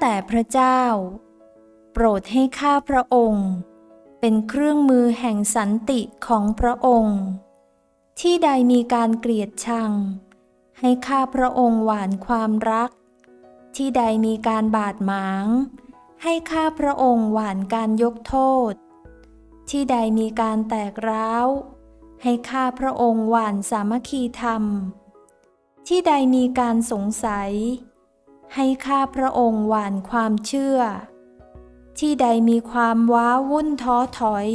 แต่พระเจ้า โปรดให้ข้าพระองค์ เป็นเครื่องมือแห่งสันติของพระองค์ ที่ใดมีการเกลียดชัง ให้ข้าพระองค์หวานความรัก ที่ใดมีการบาดหมาง ให้ข้าพระองค์หวานการยกโทษ ที่ใดมีการแตกร้าว ให้ข้าพระองค์หวานสามัคคีธรรม ที่ใดมีการสงสัย ให้ข้าพระองค์หวานความเชื่อ ที่ใดมีความว้าวุ่นท้อถอย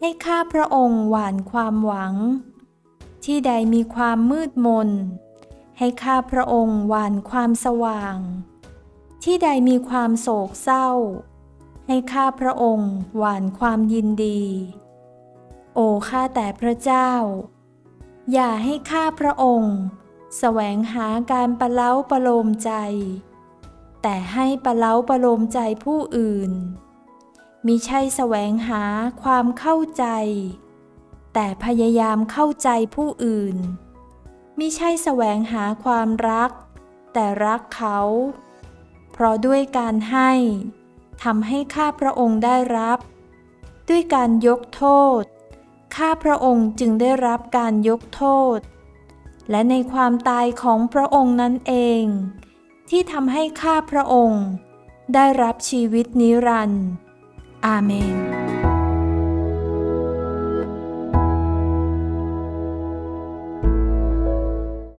ให้ข้าพระองค์หวานความหวัง ที่ใดมีความมืดมน ให้ข้าพระองค์หวานความสว่าง ที่ใดมีความโศกเศร้า ให้ข้าพระองค์หวานความยินดี โอ้ข้าแต่พระเจ้า อย่าให้ข้าพระองค์ แสวงหาการประเล้าประโลมใจ แต่ให้ประเล้าประโลมใจผู้อื่นมิใช่แสวงหาความเข้าใจ แต่พยายามเข้าใจผู้อื่นมิใช่แสวงหาความรัก แต่รักเขา เพราะด้วยการให้ทำให้ข้าพระองค์ได้รับ ด้วยการยกโทษ ข้าพระองค์จึงได้รับการยกโทษ และในความตายของพระองค์นั้นเอง ที่ทำให้ข้าพระองค์ ได้รับชีวิตนิรันดร์อาเมน